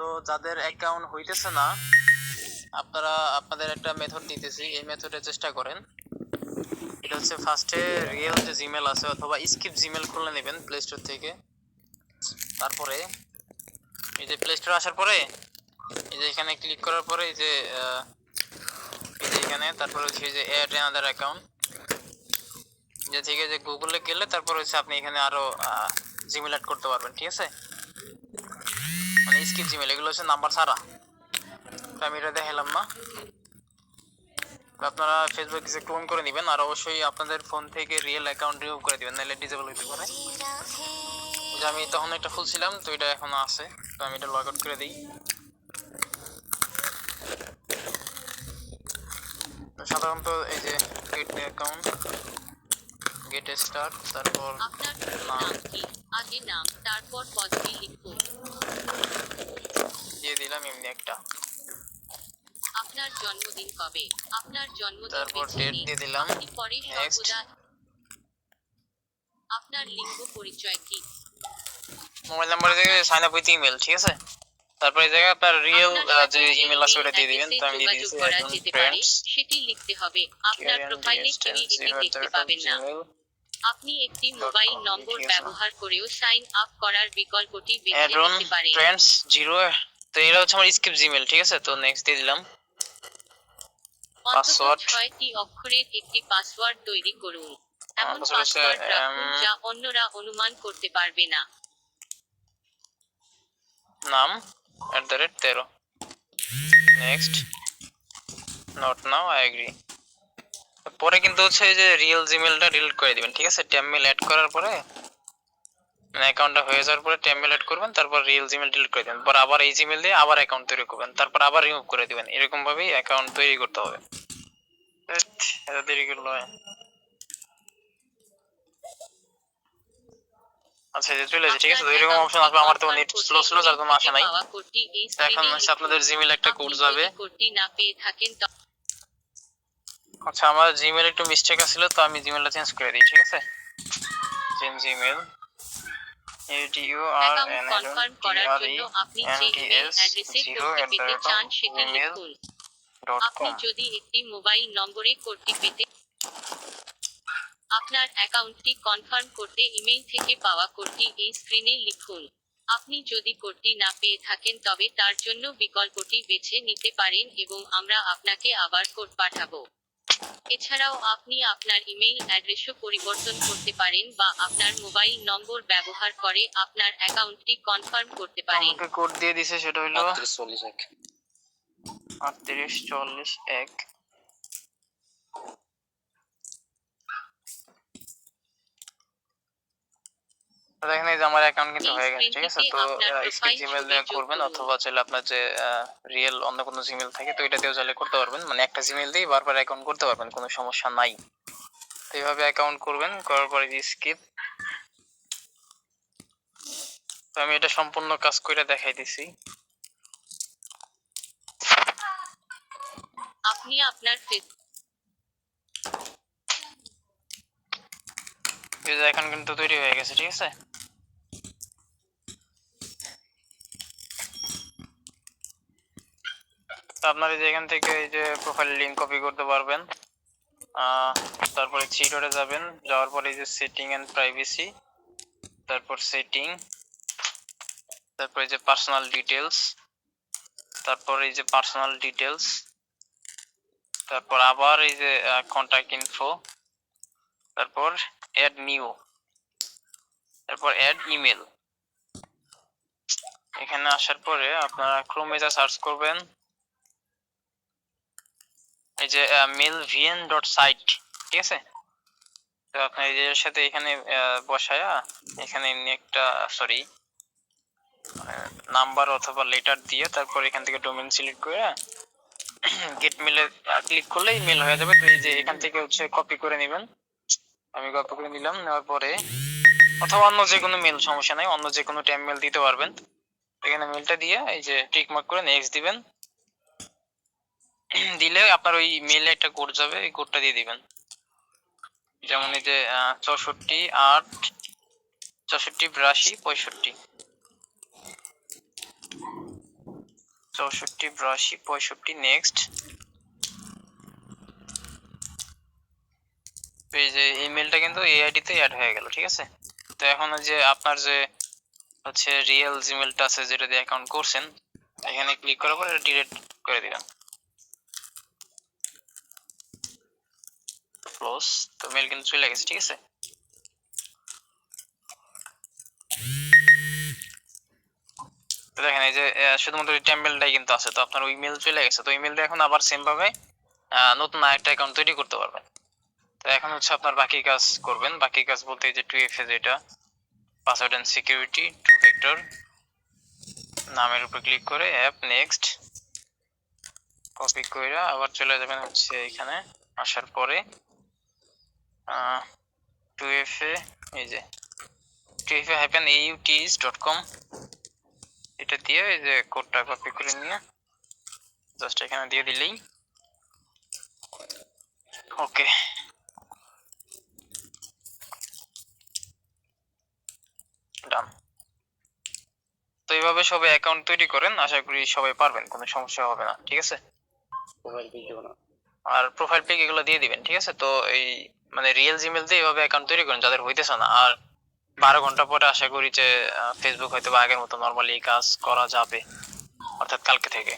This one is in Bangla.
তো যাদের অ্যাকাউন্ট হইতেছে না, আপনারা, আপনাদের একটা মেথড দিতেছি এই মেথডে চেষ্টা করেন। এটা হচ্ছে ফার্স্টে রিয়েল যে জিমেল আছে অথবা স্কিপ জিমেল খুলে নেবেন প্লে স্টোর থেকে। তারপরে এই যে প্লে স্টোর আসার পরে, এই যে এখানে ক্লিক করার পরে এই যে এই যে এখানে, তারপরে হচ্ছে যে অ্যাড অ্যানাদার অ্যাকাউন্ট যে থেকে যে গুগলে গেলে তারপর হচ্ছে আপনি এখানে আরও জিমেল অ্যাড করতে পারবেন, ঠিক আছে? স্কিপ জিমেল এগুলো হচ্ছে নাম্বার ছাড়া। তো আমি এটা দেখালাম না। আপনারা ফেসবুক কিছু ক্লোন করে নেবেন, আর অবশ্যই আপনাদের ফোন থেকে রিয়েল অ্যাকাউন্ট রিমুভ করে দিবেন, নাহলে ডিসেবল হতে পারে। যে আমি তখন একটা খুলছিলাম তো এটা এখনও আছে। তো আমি এটা লগ আউট করে দিই। সাধারণত এই যে গেট অ্যাকাউন্ট গেট স্টার্ট তারপর নাম কি? আগে নাম, তারপর পদটি লিখুন। দিয়ে দিলাম এমনি একটা। আপনার জন্মদিন কবে? আপনার জন্মদিন তারপর ডেট দিয়ে দিলাম। পরে সর্বদা আপনার লিঙ্গ পরিচয় কি? মোবাইল নাম্বার থেকে সাইন আপ উইথ ইমেল ঠিক আছে? তারপর এই জায়গায় আপনার রিয়েল যে ইমেল আছে ওটা দিয়ে দিবেন তো আমি দিয়ে দিয়েছি ফ্রেন্ডস সেটি লিখতে হবে। আপনার প্রোফাইলে এটি দেখতে পাবেন না। আপনি একটি মোবাইল নম্বর ব্যবহার করেও সাইন আপ করার বিকল্পটি বেছে নিতে পারেন। ফ্রেন্ডস জিরো তো এটা হচ্ছে আমার স্কিপ জিমেল ঠিক আছে? তো নেক্সট দিয়ে দিলাম। Password. ছয়টি অক্ষরের একটি পাসওয়ার্ড তৈরি করুন। এমন পাসওয়ার্ড রাখুন যা অন্যরা অনুমান করতে পারবে না। নাম এট দ্য রেট তেরো। Next not now I agree পরে কিন্তু হচ্ছে এই যে রিয়েল জিমেলটা ডিলিট করে দিবেন ঠিক আছে? ট্যাব মেল অ্যাড করার পরে মানে অ্যাকাউন্টটা হয়ে যাওয়ার পরে ট্যাব মেল অ্যাড করবেন তারপর রিয়েল জিমেল ডিলিট করে দিবেন। পর আবার এই জিমেল দিয়ে আবার অ্যাকাউন্ট তৈরি করবেন তারপর আবার রিমুভ করে দিবেন। এরকম ভাবেই অ্যাকাউন্ট তৈরি করতে হবে। এত দেরি করল আচ্ছা এই চলে ঠিক আছে? এরকম অপশন আসবে। আমার তো নেট স্লো স্লো যার জন্য আসে নাই। এখন আপনাদের জিমেল একটা কোড যাবে কোডটি না পেয়ে থাকেন আচ্ছা আমার জিমেল একটু মিস্টেক আছিল তো আমি জিমেলটা চেঞ্জ করে দিই ঠিক আছে? চেঞ্জ জিমেল আর এন এল করার জন্য আপনি যে ইমেল অ্যাড্রেসে কোডটি পেতে চান সেটি লিখুন। আপনি যদি একটি মোবাইল নম্বরে কোডটি পেতে আপনার অ্যাকাউন্টটি কনফার্ম করতে ইমেইল থেকে পাওয়া কোডটি এই স্ক্রিনে লিখুন। আপনি যদি কোডটি না পেয়ে থাকেন তবে তার জন্য বিকল্পটি বেছে নিতে পারেন এবং আমরা আপনাকে আবার কোড পাঠাবো। এছাড়াও আপনি আপনার ইমেইল অ্যাড্রেসও পরিবর্তন করতে পারেন বা আপনার মোবাইল নম্বর ব্যবহার করে আপনার অ্যাকাউন্টটি কনফার্ম করতে পারেন। আমাকে কোড দিয়ে দিছে সেটা হলো আটত্রিশ চল্লিশ এক। আটত্রিশ চল্লিশ এক। তো দেখেন এই যে আমার অ্যাকাউন্ট কিন্তু হয়ে গেছে ঠিক আছে? তো স্কিপ জিমেল দিয়ে করবেন অথবা চাইলে আপনার যে রিয়েল অন্য কোনো জিমেল থাকে তো এটা দিয়েও চাইলে করতে পারবেন। মানে একটা জিমেল দিয়ে বারবার অ্যাকাউন্ট করতে পারবেন কোনো সমস্যা নাই। তো এইভাবে অ্যাকাউন্ট করবেন করার পরে স্কিপ তো আমি এটা সম্পূর্ণ কাজ করে দেখাই দিছি। আপনি আপনার এখন কিন্তু তৈরি হয়ে গেছে ঠিক আছে? আপনার এই যে এখান থেকে এই যে প্রোফাইল লিংক কপি করতে পারবেন তারপরে চিটরে যাবেন, যাওয়ার পরে এই যে সেটিং এন্ড প্রাইভেসি তারপর সেটিং তারপর এই যে পার্সোনাল ডিটেলস তারপর এই যে পার্সোনাল ডিটেলস তারপর আবার এই যে কন্টাক্ট ইনফো তারপর অ্যাড নিউ তারপর অ্যাড ইমেল এখানে আসার পরে আপনারা ক্রোমে যা সার্চ করবেন এই যে মেল ভিএন ডট সাইট ঠিক আছে? তো সাথে এখানে বসায়া এখানে একটা সরি নাম্বার অথবা লেটার দিয়ে তারপর এখান থেকে ডোমেন সিলেক্ট করে গেট মেলে ক্লিক করলেই মেল হয়ে যাবে। তো এই যে এখান থেকে হচ্ছে কপি করে নেবেন। আমি কপি করে নিলাম, নেওয়ার পরে অথবা অন্য যে কোনো মেল সমস্যা নাই, অন্য যে কোনো টাইম মেল দিতে পারবেন। এখানে মেলটা দিয়ে এই যে টিক মার্ক করে নেক্সট দিবেন। দিলে আপনার ওই মেলে একটা কোড যাবে, এই কোডটা দিয়ে দিবেন। যেমন এই যে চৌষট্টি আট, চৌষট্টি বিরাশি, পঁয়ষট্টি। চৌষট্টি বিরাশি, পঁয়ষট্টি নেক্সট এই যে ইমেলটা কিন্তু এই আইডিতে অ্যাড হয়ে গেল, ঠিক আছে? তো এখন যে আপনার যে হচ্ছে রিয়েল জিমেলটা আছে, যেটা দিয়ে অ্যাকাউন্ট করছেন, এখানে ক্লিক করার পর ডিলিট করে দিবেন ক্লোজ তো মেল কিন্তু চলে গেছে, ঠিক আছে? দেখেন, এই যে শুধুমাত্র টেম্পলেটাই কিন্তু আছে, তো আপনার চলে গেছে, তো এখন আবার সেম ভাবে নতুন অ্যাকাউন্ট তৈরি করতে পারবেন। তো এখন হচ্ছে আপনার বাকি কাজ করবেন, বাকি কাজ বলতে এই যে টু এফ যেটা password and security two factor নামের উপর ক্লিক করে অ্যাপ নেক্সট কপি করে আবার চলে যাবেন হচ্ছে এখানে, আসার পরে। টু এফ এ এই যে টু এফ এ হ্যাপেন এইউটিস ডট কম এটা দিয়ে এই যে কোডটা কপি করে নিয়ে জাস্ট এখানে দিয়ে দিলেই। ওকে ডান তো এইভাবে সবাই অ্যাকাউন্ট তৈরি করেন, আশা করি সবাই পারবেন, কোনো সমস্যা হবে না, ঠিক আছে? আর প্রোফাইল পিক এগুলো দিয়ে দিবেন, ঠিক আছে? তো এই মানে রিয়েল জিমেল দিয়ে এইভাবে অ্যাকাউন্ট তৈরি করেন যাদের হইতেছে না। আর বারো ঘণ্টা পরে আশা করি যে ফেসবুক হয়তো বা আগের মতো নর্মালি কাজ করা যাবে, অর্থাৎ কালকে থেকে।